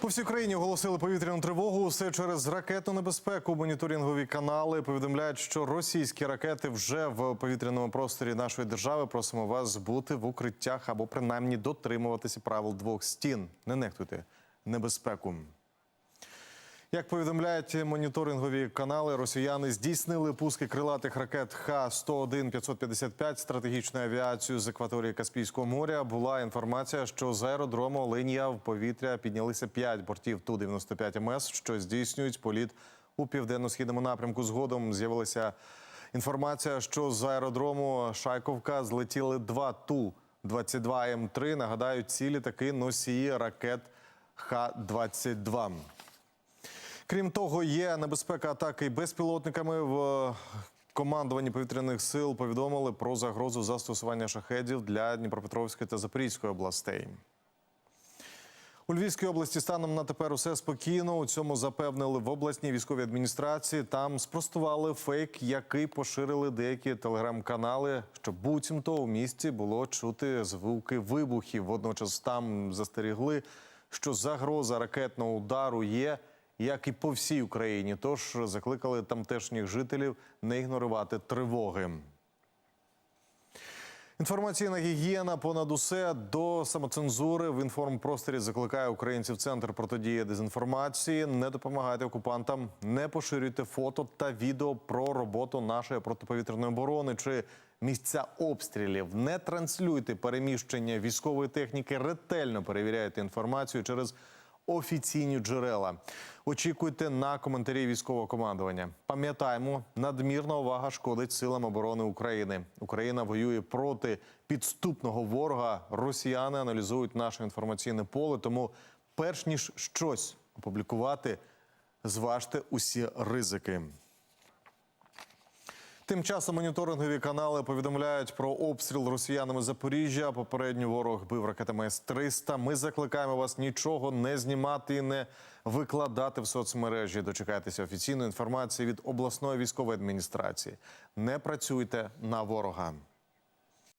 По всій країні оголосили повітряну тривогу. Все через ракетну небезпеку. Моніторингові канали повідомляють, що російські ракети вже в повітряному просторі нашої держави. Просимо вас бути в укриттях або принаймні дотримуватися правил двох стін. Не нехтуйте небезпеку. Як повідомляють моніторингові канали, росіяни здійснили пуски крилатих ракет Х-101-555 стратегічною авіацією з акваторії Каспійського моря. Була інформація, що з аеродрому Оленія в повітря піднялися 5 бортів Ту-95 МС, що здійснюють політ у південно-східному напрямку. Згодом з'явилася інформація, що з аеродрому Шайковка злетіли два Ту-22 М3. Нагадаю, ці літаки носії ракет Х-22. Крім того, є небезпека атаки безпілотниками в командуванні повітряних сил. Повідомили про загрозу застосування шахедів для Дніпропетровської та Запорізької областей. У Львівській області станом на тепер усе спокійно. У цьому запевнили в обласній військовій адміністрації. Там спростували фейк, який поширили деякі телеграм-канали. Що буцімто у місті було чути звуки вибухів. Водночас там застерігли, що загроза ракетного удару є як і по всій Україні. Тож закликали тамтешніх жителів не ігнорувати тривоги. Інформаційна гігієна понад усе до самоцензури в інформпросторі закликає українців центр протидії дезінформації. Не допомагайте окупантам, не поширюйте фото та відео про роботу нашої протиповітряної оборони чи місця обстрілів. Не транслюйте переміщення військової техніки. Ретельно перевіряйте інформацію через офіційні джерела. Очікуйте на коментарі військового командування. Пам'ятаємо, надмірна увага шкодить силам оборони України. Україна воює проти підступного ворога. Росіяни аналізують наше інформаційне поле. Тому, перш ніж щось опублікувати, зважте усі ризики. Тим часом моніторингові канали повідомляють про обстріл росіянами Запоріжжя. Попередньо ворог бив ракетами С-300. Ми закликаємо вас нічого не знімати і не викладати в соцмережі. Дочекайтеся офіційної інформації від обласної військової адміністрації. Не працюйте на ворога.